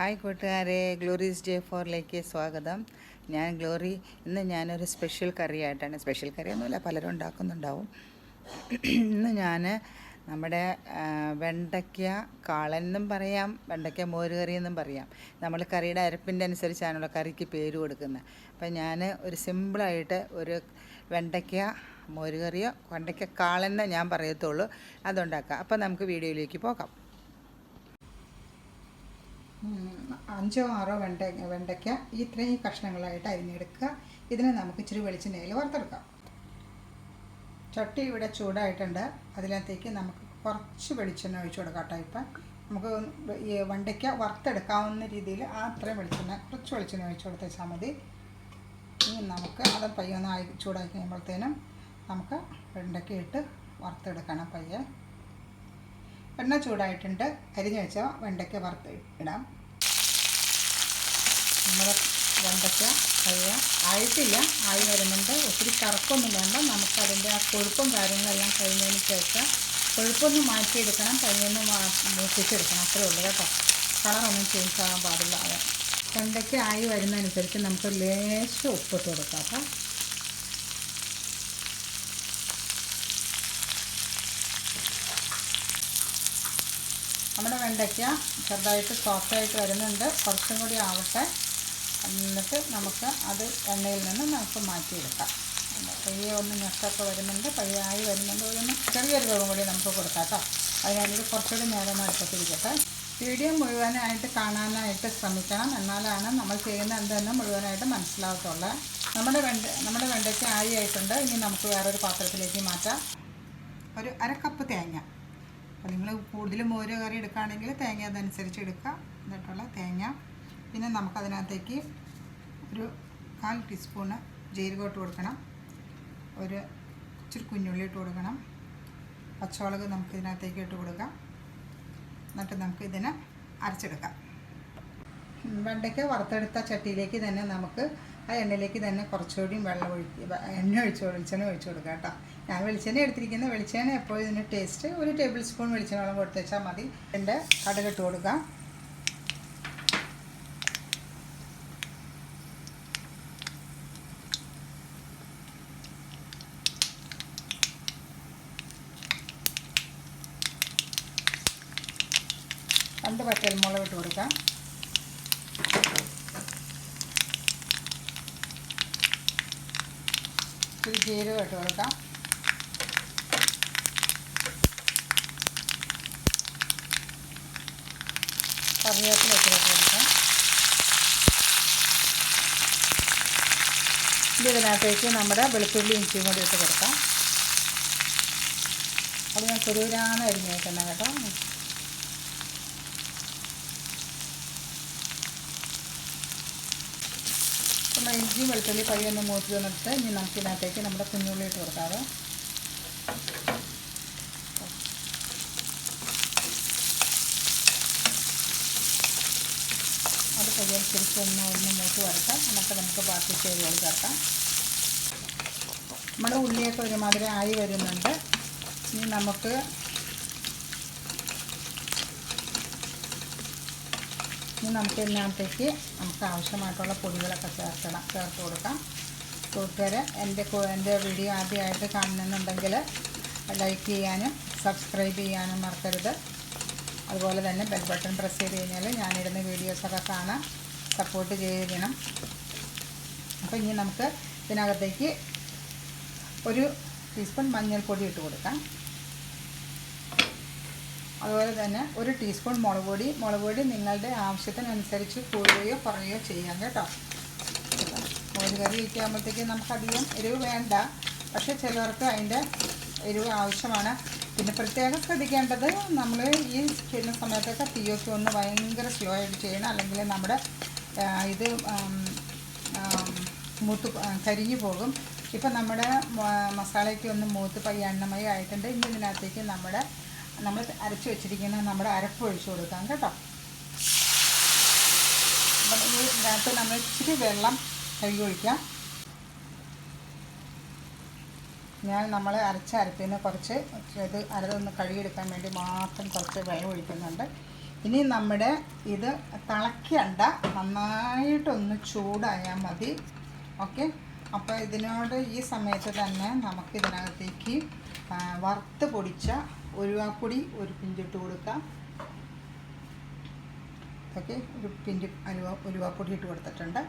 Hi കൂട്ടുകാരെ Glory's J ഫോറിലേക്ക് സ്വാഗതം. ഞാൻ ഗ്ലോറി ഇന്ന് ഞാനൊരു സ്പെഷ്യൽ കറിയായിട്ടാണ്. സ്പെഷ്യൽ കറിയൊന്നുമില്ല പലരും ഉണ്ടാക്കുന്നുണ്ടാവും. ഇന്ന് ഞാൻ നമ്മുടെ വെണ്ടയ്ക്ക കാളൻ എന്നും പറയാം വെണ്ടയ്ക്ക മോരുകറി എന്നും പറയാം. നമ്മൾ കറിയുടെ അരപ്പിന്റെ അനുസരിച്ചാണല്ലോ കറിക്ക് പേര് കൊടുക്കുന്നത്. അപ്പം ഞാൻ ഒരു സിമ്പിളായിട്ട് ഒരു വെണ്ടയ്ക്ക മോരുകറിയോ വെണ്ടയ്ക്ക കാളെന്ന് ഞാൻ പറയത്തുള്ളൂ. അതുണ്ടാക്കാം. അപ്പം നമുക്ക് വീഡിയോയിലേക്ക് പോകാം. അഞ്ചോ ആറോ വെണ്ട വെണ്ടയ്ക്ക ഇത്രയും കഷ്ണങ്ങളായിട്ട് അരിഞ്ഞെടുക്കുക. ഇതിനെ നമുക്ക് ഇച്ചിരി വെളിച്ചെണ്ണയിൽ വറുത്തെടുക്കാം. ചട്ടി ഇവിടെ ചൂടായിട്ടുണ്ട്. അതിനകത്തേക്ക് നമുക്ക് കുറച്ച് വെളിച്ചെണ്ണ ഒഴിച്ചു കൊടുക്കാം കേട്ടോ ഇപ്പം. നമുക്ക് ഈ വെണ്ടയ്ക്ക വറുത്തെടുക്കാവുന്ന രീതിയിൽ ആ അത്രയും വെളിച്ചെണ്ണ കുറച്ച് വെളിച്ചെണ്ണ ഒഴിച്ചു കൊടുത്തേച്ചാൽ മതി. ഇനി നമുക്ക് അത് പയ്യൊന്ന് ആയി ചൂടാക്കി കഴിയുമ്പോഴത്തേനും നമുക്ക് വെണ്ടയ്ക്ക ഇട്ട് വറുത്തെടുക്കണം പയ്യെ. എണ്ണ ചൂടായിട്ടുണ്ട്. അരിഞ്ഞ് വെച്ച വെണ്ടയ്ക്ക വറുത്ത് ഇടാം. നമ്മുടെ വെണ്ടയ്ക്ക കഴിയ ആയിട്ടില്ല. ആയി വരുന്നുണ്ട്. ഒത്തിരി കറക്കൊന്നും വേണ്ട. നമുക്കതിന്റെ ആ കൊഴുപ്പും കാര്യങ്ങളെല്ലാം കഴിഞ്ഞതിന് ശേഷം കൊഴുപ്പൊന്ന് മാറ്റിയെടുക്കണം. പയ്യൊന്ന് മൂപ്പിച്ചെടുക്കണം. അത്രേ ഉള്ളൂ കേട്ടോ. കളറൊന്നും ചേഞ്ച് ആകാൻ പാടില്ല. അത് വെണ്ടയ്ക്ക ആയി വരുന്നതനുസരിച്ച് നമുക്ക് ലേശം ഉപ്പിട്ട് കൊടുക്കാം കേട്ടോ. നമ്മുടെ വെണ്ടയ്ക്ക ചെറുതായിട്ട് സോഫ്റ്റായിട്ട് വരുന്നുണ്ട്. കുറച്ചും കൂടി ആവട്ടെ. എന്നിട്ട് നമുക്ക് അത് എണ്ണയിൽ നിന്ന് നമുക്ക് മാറ്റിയെടുക്കാം. പയ്യെ ഒന്ന് ഞെക്കൊക്കെ വരുന്നുണ്ട്. പയ്യായി വരുന്നുണ്ട്. ഒന്ന് ചെറിയൊരു വേവും കൂടി നമുക്ക് കൊടുക്കാം കേട്ടോ. അതിനായിട്ട് കുറച്ചുകൂടി നേരം അടുപ്പത്തിരിക്കട്ടെ വീഡിയോ മുഴുവനായിട്ട് കാണാനായിട്ട് ശ്രമിക്കണം. എന്നാലാണ് നമ്മൾ ചെയ്യുന്ന എന്തെന്ന് മുഴുവനായിട്ട് മനസ്സിലാകത്തുള്ളൂ നമ്മുടെ വെണ്ട നമ്മുടെ വെണ്ടയ്ക്ക് ആയിട്ടുണ്ട് ഇനി നമുക്ക് വേറൊരു പാത്രത്തിലേക്ക് മാറ്റാം. ഒരു അരക്കപ്പ് കപ്പ് തേങ്ങ. അപ്പോൾ നിങ്ങൾ കൂടുതൽ മോര് കറി എടുക്കുകയാണെങ്കിൽ തേങ്ങ അതനുസരിച്ച് എടുക്കുക. എന്നിട്ടുള്ള തേങ്ങ. പിന്നെ നമുക്കതിനകത്തേക്ക് ഒരു കാൽ ടീസ്പൂണ് ജീരകം ഇട്ട് കൊടുക്കണം. ഒരു ഇച്ചിരി കുഞ്ഞുള്ളി ഇട്ട് കൊടുക്കണം. പച്ചമുളക് നമുക്ക് ഇതിനകത്തേക്ക് ഇട്ട് കൊടുക്കാം. എന്നിട്ട് നമുക്ക് ഇതിനെ അരച്ചെടുക്കാം. വെണ്ടയ്ക്ക വറുത്തെടുത്ത ചട്ടിയിലേക്ക് തന്നെ നമുക്ക് ആ എണ്ണയിലേക്ക് തന്നെ കുറച്ചുകൂടി വെള്ളം ഒഴിക്കുക എണ്ണ ഒഴിച്ച് വെളിച്ചെണ്ണ ഒഴിച്ച് കൊടുക്കുക കേട്ടോ. ഞാൻ വെളിച്ചെണ്ണ എടുത്തിരിക്കുന്നത്. വെളിച്ചെണ്ണ എപ്പോഴും ഇതിന് ടേസ്റ്റ് ഒരു ടേബിൾ സ്പൂൺ വെളിച്ചെണ്ണ വെള്ളം കൊടുത്ത് വെച്ചാൽ മതി. എന്റെ കടുകിട്ട് കൊടുക്കാം. രണ്ട് പച്ചമുളക് ഇട്ട് കൊടുക്കാം. ഒരു ജീരകം ഇട്ട് കൊടുക്കാം. കറിവേപ്പില ഇട്ട് കൊടുക്കാം. ഇതിനകത്തേക്ക് നമ്മുടെ വെളുത്തുള്ളി ഇഞ്ചിയും കൂടി ഇട്ട് കൊടുക്കാം. അത് ഞാൻ കുരുവിലാണ് അരിഞ്ഞേക്കുന്നത് കേട്ടോ. ഇഞ്ചിയും വെളുത്തുള്ളി പയ്യൊന്ന് മൂത്തി വന്നിട്ട് ഇനി നമുക്ക് ഇതിനകത്തേക്ക് നമ്മുടെ കുഞ്ഞുള്ളി ഇട്ട് കൊടുക്കാതെ അത് പയ്യെ തിരിച്ചൊന്ന് ഒന്ന് മൂത്ത് വരട്ടെ. എന്നിട്ട് നമുക്ക് ബാക്കി ചേരുവകൾ ചേർക്കാം. നമ്മുടെ ഉള്ളിയൊക്കെ ഒരുമാതിരി ആയി വരുന്നുണ്ട്. ഇനി നമുക്ക് ഇനി നമുക്ക് ഇതിനകത്തേക്ക് നമുക്ക് ആവശ്യമായിട്ടുള്ള പൊടികളൊക്കെ ചേർക്കണം ചേർത്ത് കൊടുക്കാം. കൂട്ടുകാർ എന്റെ എന്റെ വീഡിയോ ആദ്യമായിട്ട് കാണുന്നുണ്ടെങ്കിൽ ലൈക്ക് ചെയ്യാനും സബ്സ്ക്രൈബ് ചെയ്യാനും മറക്കരുത്. അതുപോലെ തന്നെ ബെൽ ബട്ടൺ പ്രസ് ചെയ്ത് കഴിഞ്ഞാൽ ഞാനിടുന്ന വീഡിയോസൊക്കെ കാണാൻ സപ്പോർട്ട് ചെയ്യണം. അപ്പോൾ ഇനി നമുക്ക് ഇതിനകത്തേക്ക് ഒരു ടീസ്പൂൺ മഞ്ഞൾപ്പൊടി ഇട്ട് കൊടുക്കാം. അതുപോലെ തന്നെ ഒരു ടീസ്പൂൺ മുളക് പൊടി. മുളക് പൊടി നിങ്ങളുടെ ആവശ്യത്തിനനുസരിച്ച് കൂടുകയോ കുറയുകയോ ചെയ്യാം കേട്ടോ. മോര് കറി വയ്ക്കാകുമ്പോഴത്തേക്ക് നമുക്കധികം എരിവ് വേണ്ട. പക്ഷേ ചിലവർക്ക് അതിന്റെ എരിവ് ആവശ്യമാണ്. പിന്നെ പ്രത്യേകം ശ്രദ്ധിക്കേണ്ടത് നമ്മൾ ഈ ചെയ്യുന്ന സമയത്തൊക്കെ തീയൊക്കെ ഒന്ന് ഭയങ്കര സ്ലോ ആയിട്ട് ചെയ്യണം. അല്ലെങ്കിൽ നമ്മുടെ ഇത് മൂത്ത് കരിഞ്ഞു പോകും. ഇപ്പം നമ്മുടെ മസാലയ്ക്ക് ഒന്ന് മൂത്ത് പയ്യ എണ്ണമയം ആയിട്ടുണ്ട്. ഇനി ഇതിനകത്തേക്ക് നമ്മുടെ നമ്മൾ അരച്ച് വെച്ചിരിക്കുന്ന നമ്മുടെ അരപ്പ് ഒഴിച്ചു കൊടുക്കാം കേട്ടോ. അപ്പം ഈ ഇതിനകത്ത് നമ്മൾ ഇച്ചിരി വെള്ളം കഴുകി ഒഴിക്കാം. ഞാൻ നമ്മൾ അരച്ച അരപ്പിന് കുറച്ച് ഇത് അരതൊന്ന് കഴുകിയെടുക്കാൻ വേണ്ടി മാത്രം കുറച്ച് വെള്ളം ഒഴിക്കുന്നുണ്ട്. ഇനി നമ്മുടെ ഇത് തിളക്കണ്ട നന്നായിട്ടൊന്ന് ചൂടായാൽ മതി. ഓക്കെ? അപ്പോൾ ഇതിനോട് ഈ സമയത്ത് തന്നെ നമുക്ക് ഇതിനകത്തേക്ക് വറുത്ത് പൊടിച്ച ഉരുവാപ്പൊടി ഒരു പിഞ്ചിട്ട് കൊടുക്കാം. ഓക്കെ ഒരു പിഞ്ച് അലുവ ഉലുവാപ്പൊടി ഇട്ട് കൊടുത്തിട്ടുണ്ട്.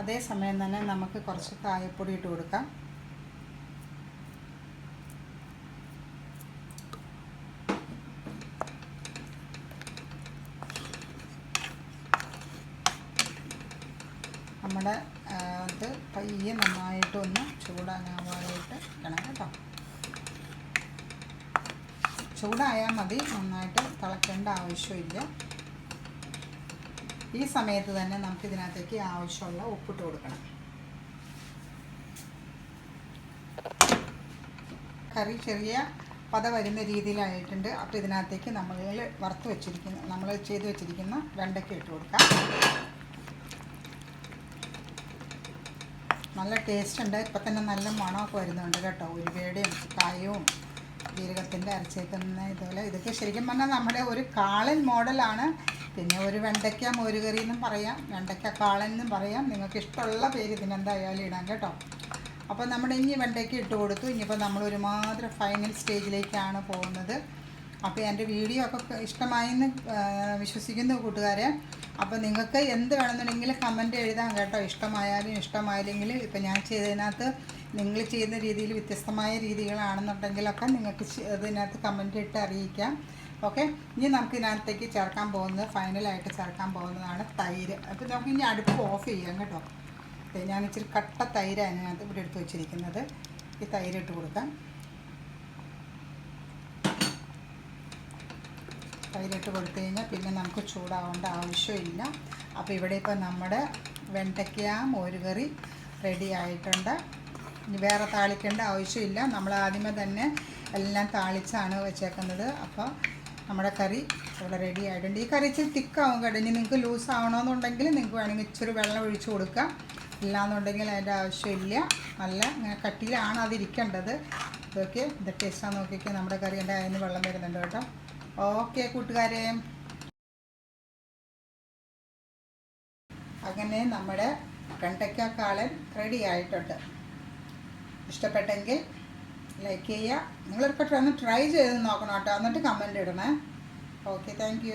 അതേസമയം തന്നെ നമുക്ക് കുറച്ച് കായപ്പൊടി ഇട്ട് കൊടുക്കാം. നമ്മുടെ ഇത് പയ്യെ നന്നായിട്ടൊന്ന് ചൂടാകാനായിട്ട് ഇടണം കേട്ടോ. ചൂടായാൽ മതി നന്നായിട്ട് തിളക്കേണ്ട ആവശ്യമില്ല. ഈ സമയത്ത് തന്നെ നമുക്ക് ഇതിനകത്തേക്ക് ആവശ്യമുള്ള ഉപ്പിട്ട് കൊടുക്കണം. കറി ചെറിയ പത വരുന്ന രീതിയിലായിട്ടുണ്ട്. അപ്പോൾ ഇതിനകത്തേക്ക് നമ്മൾ വറുത്ത് വെച്ചിരിക്കുന്ന നമ്മൾ ചെയ്ത് വെച്ചിരിക്കുന്ന വെണ്ടയ്ക്ക ഇട്ട് കൊടുക്കാം. നല്ല ടേസ്റ്റ് ഉണ്ട്. ഇപ്പം തന്നെ നല്ല മണമൊക്കെ വരുന്നുണ്ട് കേട്ടോ. ഉരുവയുടെയും കായവും ജീരകത്തിന്റെ അരച്ചേക്കുന്ന ഇതുപോലെ. ഇതൊക്കെ ശരിക്കും പറഞ്ഞാൽ നമ്മുടെ ഒരു കാളൻ മോഡലാണ് പിന്നെ ഒരു വെണ്ടയ്ക്ക മോരുകറി എന്നും പറയാം. വെണ്ടയ്ക്ക കാളൻ എന്നും പറയാം. നിങ്ങൾക്ക് ഇഷ്ടമുള്ള പേര് ഇതിനെന്തായാലും ഇടാം കേട്ടോ. അപ്പോൾ നമ്മുടെ ഇനി വെണ്ടയ്ക്ക ഇട്ട് കൊടുത്തു. ഇനിയിപ്പോൾ നമ്മൾ ഒരുമാതിരി ഫൈനൽ സ്റ്റേജിലേക്കാണ് പോകുന്നത്. അപ്പോൾ എന്റെ വീഡിയോ ഒക്കെ ഇഷ്ടമായെന്ന് വിശ്വസിക്കുന്ന കൂട്ടുകാരെ. അപ്പോൾ നിങ്ങൾക്ക് എന്ത് വേണമെന്നുണ്ടെങ്കിൽ കമന്റ് എഴുതാം കേട്ടോ. ഇഷ്ടമായാലും ഇഷ്ടമായില്ലെങ്കിൽ ഇപ്പം ഞാൻ ചെയ്തതിനകത്ത് നിങ്ങൾ ചെയ്യുന്ന രീതിയിൽ വ്യത്യസ്തമായ രീതികളാണെന്നുണ്ടെങ്കിലൊക്കെ നിങ്ങൾക്ക് ഇതിനകത്ത് കമന്റ് ഇട്ട് അറിയിക്കാം. ഓക്കെ ഇനി നമുക്ക് ഇതിനകത്തേക്ക് ചേർക്കാൻ പോകുന്നത് ഫൈനലായിട്ട് ചേർക്കാൻ പോകുന്നതാണ് തൈര്. അപ്പോൾ നമുക്ക് ഇനി അടുപ്പ് ഓഫ് ചെയ്യാം കേട്ടോ. ഞാൻ ഇച്ചിരി കട്ട തൈരാണ് ഇതിനകത്ത് ഇവിടെ എടുത്ത് വെച്ചിരിക്കുന്നത്. ഈ തൈര് ഇട്ട് കൊടുക്കാം. തൈരിട്ട് കൊടുത്തു കഴിഞ്ഞാൽ പിന്നെ നമുക്ക് ചൂടാവേണ്ട ആവശ്യമില്ല. അപ്പോൾ ഇവിടെ ഇപ്പോൾ നമ്മുടെ വെണ്ടയ്ക്ക മോരുകറി റെഡി ആയിട്ടുണ്ട്. ഇനി വേറെ താളിക്കേണ്ട ആവശ്യമില്ല. നമ്മൾ ആദ്യമേ തന്നെ എല്ലാം താളിച്ചാണ് വെച്ചേക്കുന്നത്. അപ്പോൾ നമ്മുടെ കറി ഇവിടെ റെഡി ആയിട്ടുണ്ട്. ഈ കറി ഇച്ചിരി തിക്കാവും കേട്ടോ. ഇനി നിങ്ങൾക്ക് ലൂസ് ആവണമെന്നുണ്ടെങ്കിൽ നിങ്ങൾക്ക് വേണമെങ്കിൽ ഇച്ചിരി വെള്ളം ഒഴിച്ചു കൊടുക്കാം ഇല്ലാന്നുണ്ടെങ്കിൽ അതിന്റെ ആവശ്യമില്ല. നല്ല കട്ടിയിലാണ് അതിരിക്കേണ്ടത്. ഓക്കെ ഇത് ടേസ്റ്റാണ് നോക്കിയൊക്കെ നമ്മുടെ കറി എന്റെ അതിന് വെള്ളം വരുന്നുണ്ട് കേട്ടോ. ഓക്കെ കൂട്ടുകാരെ. അങ്ങനെ നമ്മുടെ കണ്ടയ്ക്ക കാളൻ റെഡി ആയിട്ടുണ്ട്. ഇഷ്ടപ്പെട്ടെങ്കിൽ ലൈക്ക് ചെയ്യുക. നിങ്ങളൊക്കെ ഒന്ന് ട്രൈ ചെയ്ത് നോക്കണം കേട്ടോ. എന്നിട്ട് കമന്റ് ഇടണേ. Okay thank